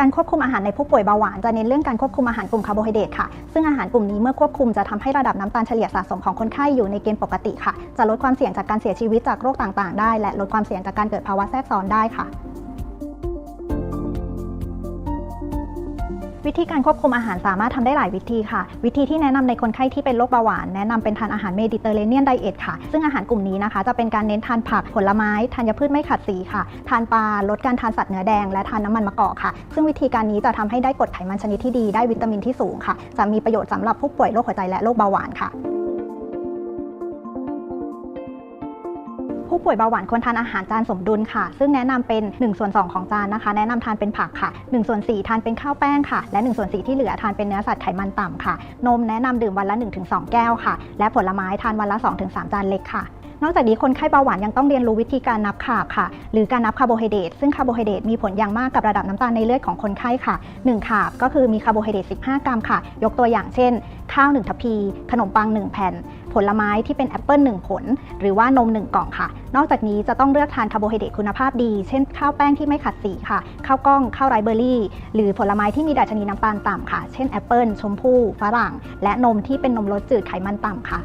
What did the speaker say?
การควบคุมอาหารในผู้ป่วยเบาหวานจะเน้นเรื่องการควบคุมอาหารกลุ่มคาร์โบไฮเดรตค่ะ ซึ่งอาหารกลุ่มนี้เมื่อควบคุมจะทำให้ระดับน้ำตาลเฉลี่ยสะสมของคนไข้อยู่ในเกณฑ์ปกติค่ะ จะลดความเสี่ยงจากการเสียชีวิตจากโรคต่างๆ ได้ และลดความเสี่ยงจากการเกิดภาวะแทรกซ้อนได้ค่ะ วิธีการควบคุมอาหารสามารถทำได้หลายวิธีค่ะ วิธีที่แนะนำในคนไข้ที่เป็นโรคเบาหวานแนะนำเป็นทานอาหารเมดิเตอร์เรเนียนไดเอทค่ะ ซึ่งอาหารกลุ่มนี้นะคะจะเป็นการเน้นทานผักผลไม้ธัญพืชไม่ขัดสีค่ะ ทานปลาลดการทานสัตว์เนื้อแดงและทานน้ำมันมะกอกค่ะ ซึ่งวิธีการนี้จะทำให้ได้กรดไขมันชนิดที่ดีได้วิตามินที่สูงค่ะ จะมีประโยชน์สำหรับผู้ป่วยโรคหัวใจและโรคเบาหวานค่ะ ผู้ป่วยเบาหวานควรทานอาหารจานสมดุลค่ะ ซึ่งแนะนำเป็น1ส่วน2ของจานนะคะ แนะนำทานเป็นผักค่ะ1ส่วน4ทานเป็นข้าวแป้งค่ะ และ1ส่วน4ที่เหลือทานเป็นเนื้อสัตว์ไขมันต่ำค่ะ นมแนะนำดื่มวันละ 1-2 แก้วค่ะ และผลไม้ทานวันละ 2-3 จานเล็กค่ะนอกจากนี้คนไข้เบาหวานยังต้องเรียนรู้วิธีการนับคาบค่ะ หรือการนับคาร์โบไฮเดรตซึ่งคาร์โบไฮเดรตมีผลอย่างมากกับระดับน้ำตาลในเลือดของคนไข้ค่ะ1คาบก็คือมีคาร์โบไฮเดรต15 กรัมค่ะ ยกตัวอย่างเช่น ข้าว 1 ทัพพี ขนมปัง 1 แผ่น ผลไม้ที่เป็นแอปเปิล1ผล หรือว่านม 1 กล่องค่ะ นอกจากนี้จะต้องเลือกทานคาร์โบไฮเดรตคุณภาพดี เช่นข้าวแป้งที่ไม่ขัดสีค่ะ ข้าวกล้องข้าวไรเบอร์รี่ หรือผลไม้ที่มีดัชนีน้ำตาลต่ำค่ะ เช่นแอปเปิลชมพู่ฝรั่ง และนมที่เป็นนมรสจืดไขมันต่ำค่ะ